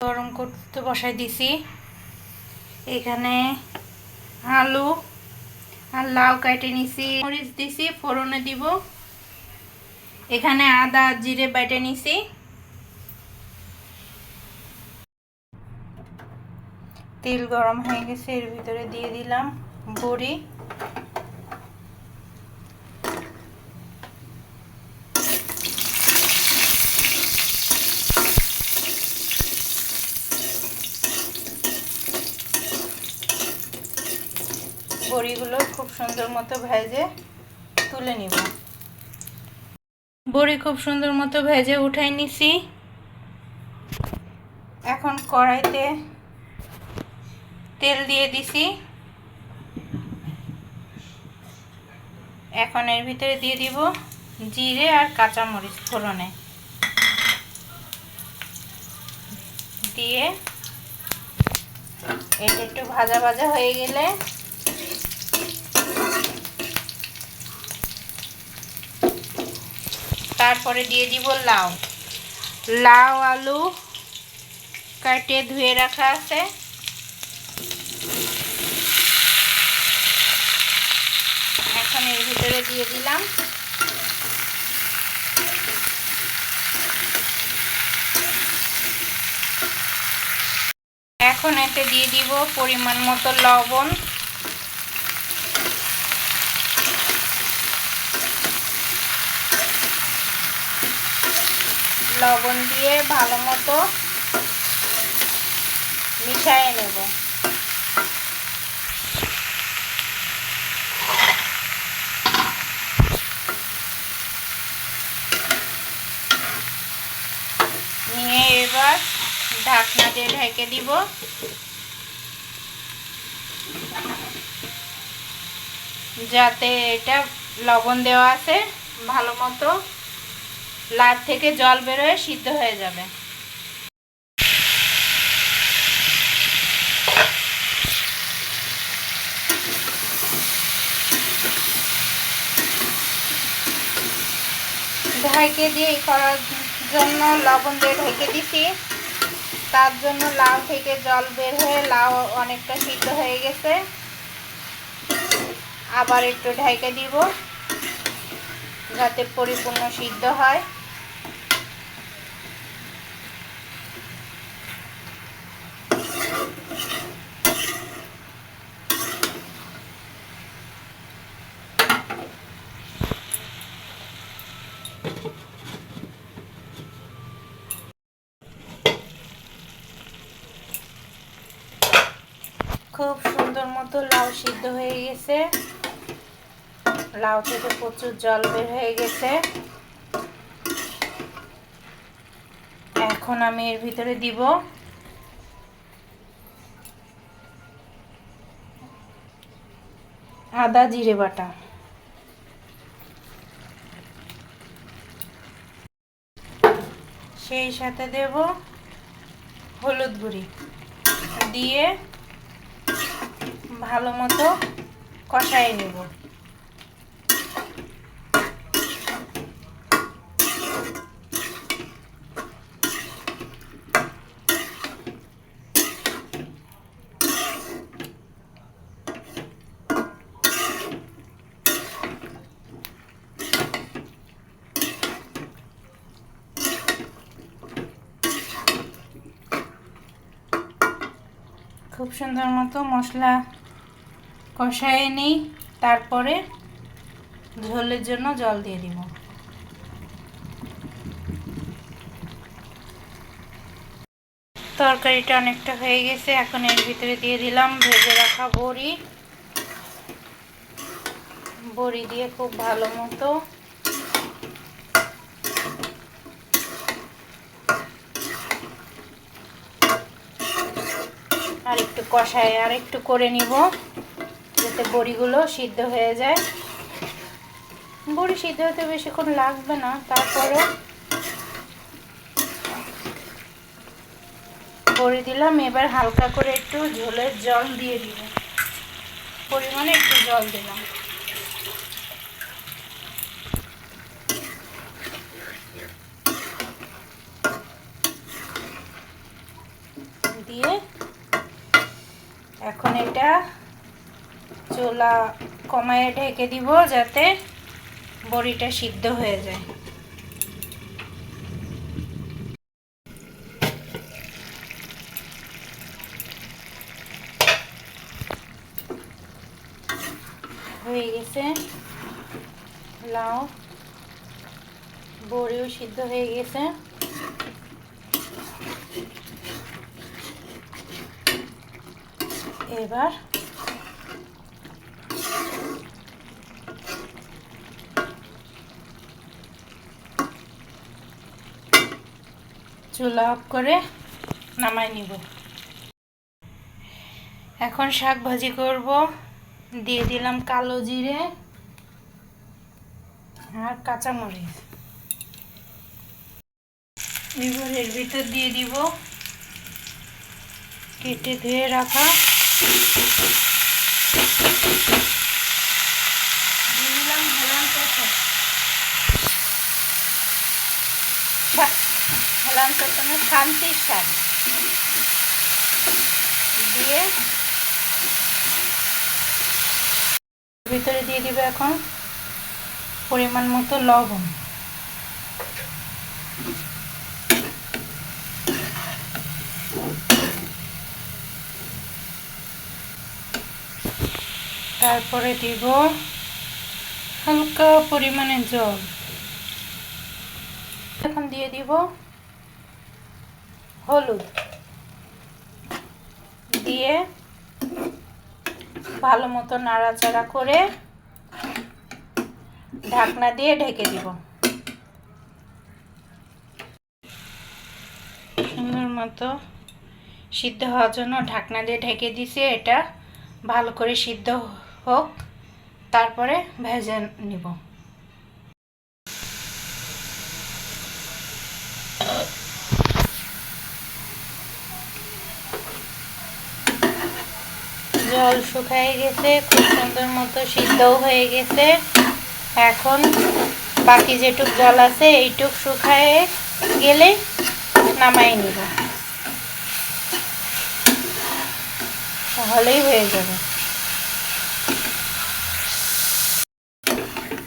গরম করতে বসাই দিছি। এখানে আলু আর লাউ কেটে নিছি। মরিচ দিছি, ফোড়নে দিব। এখানে আদা, জিরে বেটে নিছি। তেল গরম হয়ে গেছে, এর ভিতরে দিয়ে দিলাম বড়ি বড়িগুলো খুব সুন্দর মতো ভেজে তুলে নিব। বড়ি খুব সুন্দর মতো ভেজে উঠাই নিছি। এখন কড়াইতে তেল দিয়ে দিছি। এখন এর ভিতরে দিয়ে দিব জিরে আর কাঁচামরিচ ফোড়নে। দিয়ে এটা একটু ভাজা ভাজা হয়ে গেলে তারপরে দিয়ে দিব লাউ। লাউ, আলু কাটে ধুয়ে রাখা আছে। এখন এর ভিতরে দিয়ে দিলাম। এখন এতে দিয়ে দিব পরিমাণ মতো লবণ। লবণ দিয়ে ভালো মতো মিশিয়ে নেব। নিয়ে এবার ঢাকনা দিয়ে ঢেকে দিব। যাতে এটা লবণ দেওয়া আছে ভালো মতো। লাট থেকে জল বেরোয়, সিদ্ধ হয়ে যাবে। ঢাইকে দিয়ে করার জন্য লবণ দিয়ে ঢেকে দিছি। তার জন্য লাউ থেকে জল বের হয়ে লাউ অনেকটা সিদ্ধ হয়ে গেছে। আবার একটু ঢেকে দিব, যাতে পরিপূর্ণ সিদ্ধ হয়। খুব সুন্দর মতো লাউ সিদ্ধ হয়ে গেছে। লাউ থেকে প্রচুর জল বের হয়ে গেছে। এখন আমি এর ভিতরে দিব। আদা জিরে বাটা। সেই সাথে দেব হলুদ গুঁড়ি। দিয়ে ভালো মতো কষাই নেব। খুব সুন্দর মতো মশলা কষায় নিই, তারপরে ঝোলের জন্য জল দিয়ে দিব। তরকারিটা অনেকটা হয়ে গেছে, এখন এর ভিতরে দিয়ে দিলাম ভেজে রাখা বড়ি। বড়ি দিয়ে খুব ভালো মতো আর একটু কষায় আর একটু করে নিব। যাতে বড়িগুলো সিদ্ধ হয়ে যায়। বড়ি সিদ্ধ হতে বেশিক্ষণ লাগবে না, তারপরে বড়ি দিলাম, এবার হালকা করে একটু ঝোলের জল দিয়ে দিব। পরিমাণে একটু জল দিলাম। দিয়ে এখন এটা চুলা কমায় ঢেকে দিব যাতে বড়িটা সিদ্ধ হয়ে যায়। হয়ে গেছে। লাউ বড়িও সিদ্ধ হয়ে গেছে। এবার চুলা অফ করে নামাই নিব। এখন শাক ভাজি করব। দিয়ে দিলাম কালো জিরে আর কাঁচামরিচ। এবার এর ভিতর দিয়ে দিব কেটে ধুয়ে রাখা দিয়ে দিলাম হেলান পেঁপে হেলান পেঁপে শান্তির শাক দিয়ে ভিতরে দিয়ে দিবে এখন পরিমাণ মতো লবণ। তারপরে দিব হালকা পরিমাণে জল। এখন দিয়ে দিব হলুদ দিয়ে ভালো মতো নাড়াচাড়া করে ঢাকনা দিয়ে ঢেকে দিব। সুন্দর মতো সিদ্ধ হওয়ার জন্য ঢাকনা দিয়ে ঢেকে দিছি, এটা ভালো করে সিদ্ধ হোক, তারপরে ভেজে নিব। জল শুকায় গেছে, খুব সুন্দর মতো সিদ্ধও হয়ে গেছে। এখন বাকি যেটুক জল আছে, এইটুক শুকায় গেলে নামাই নিব। তাহলেই হয়ে যাবে।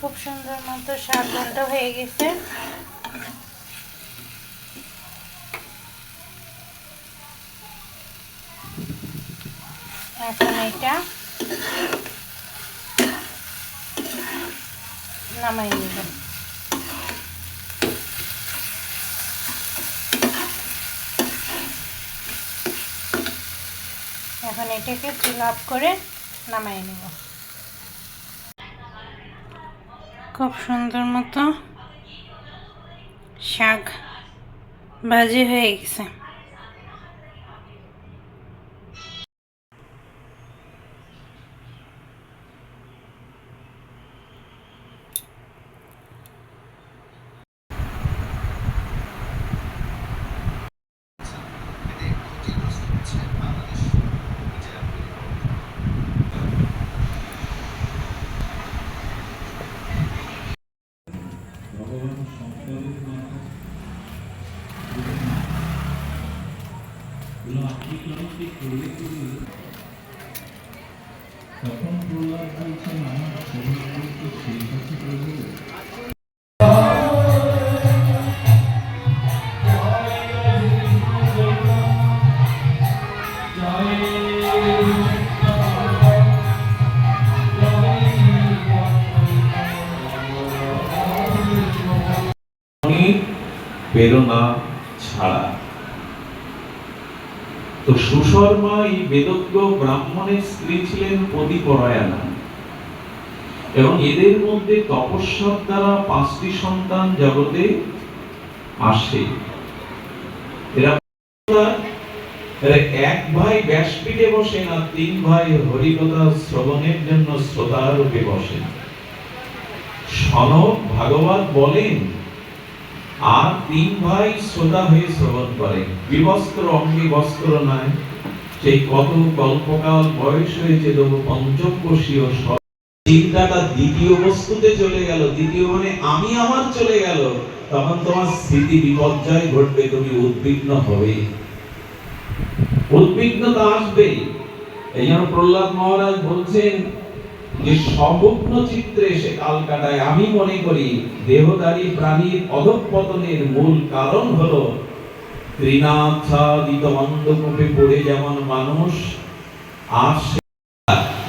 খুব সুন্দর মতো শাক ঘণ্টা হয়ে গেছে। এখন এটা নামাই নিব। এখন এটাকে ফিল আপ করে নামাই নেব। খুব সুন্দর মতো শাক ভাজি হয়ে গেছে। তখন প্রহ্লাদ বলছেন আমার শরীর সেই কাছে প্রেরণা ছাড়া। তো সুশর্মা এই বেদজ্ঞ ব্রাহ্মণের স্ত্রী ছিলেন পতিপরায়ণা এবং এদের মধ্যে তপস্যার দ্বারা পাঁচটি সন্তান জগতে আসে। এক ভাই ব্যাসপীঠে বসেন আর তিন ভাই হরিকথা শ্রবণের জন্য শ্রোতার রূপে বসেন সনক ভাগবত বলেন আর তিন ভাই শ্রোতা হয়ে শ্রবণ করে। বিবস্ত্র অঙ্গে বস্ত্র নাই। সেই কত কল্পকাল বয়স হয়েছে তবু পঞ্চকোষীয় স- চিন্তাটা দ্বিতীয় বস্তুতে চলে গেল। দ্বিতীয় মানে আমি আমার চলে গেল। তখন তোমার স্মৃতি বিপর্যয় ঘটবে, তুমি উদ্বিগ্ন হবে। উদ্বিগ্নতা আসবে এই জন্য প্রহ্লাদ মহারাজ বলছেন যে স্বপ্ন চিত্রে সে কাল কাটায়, আমি মনে করি দেহধারী প্রাণীর অধঃপতনের মূল কারণ হলো ত্রিনাথাদিত অন্ধকূপে পড়ে যেমন মানুষ, আর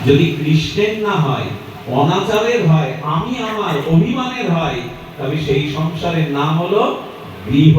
যদি কৃষ্ণের না হয়, অনাচারের হয়, আমি আমার অভিমানের হয়, তবে সেই সংসারের নাম হলো গৃহ